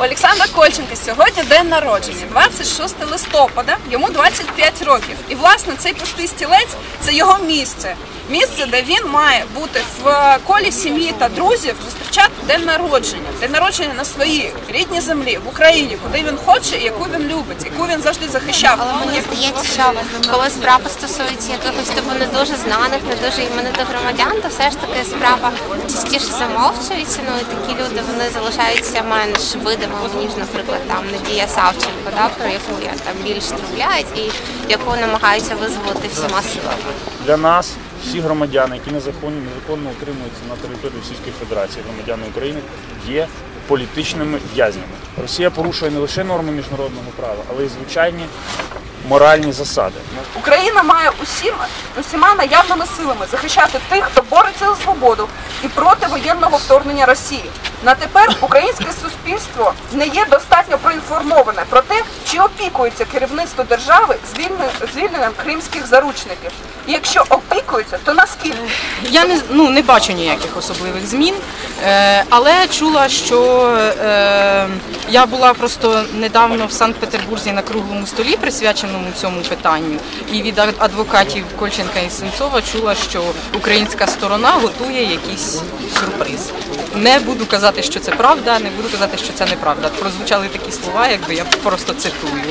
Олександра Кольченка сьогодні день народження, 26 листопада, йому 25 років. І власне цей пустий стілець це його місце. Місце, де він має бути в колі сім'ї та друзів, зустрічати день народження, день народження на своїй рідній землі в Україні, куди він хоче і яку він любить, яку він завжди захищав. Але мені здається, що коли справа стосується якихось типу не дуже знаних, не дуже іменитих громадян, то все ж таки справа частіше замовчується. Ну і такі люди вони залишаються менш видимими, ніж, наприклад, там Надія Савченко, да, про яку я там більш трубляють і яку намагаються визволити всіма силами. Для нас всі громадяни, які незаконно, незаконно утримуються на території Російської Федерації, громадяни України, є політичними в'язнями. Росія порушує не лише норми міжнародного права, але й звичайні моральні засади. Україна має усім, усіма наявними силами захищати тих, хто бореться за свободу і проти воєнного вторгнення Росії. На тепер українське суспільство не є достатньо проінформоване про те, чи опікується керівництво держави звільненням, кримських заручників. І якщо опікується, то наскільки? Я не ну не бачу ніяких особливих змін, е, але чула, що е, я була просто недавно в Санкт-Петербурзі на круглому столі, присвяченому цьому питанню, і від ад- адвокатів Кольченка і Сенцова чула, що українська сторона готує якийсь сюрприз. Не буду казати, що це правда, не буду казати, що це неправда. Прозвучали такі слова, якби я просто цитую.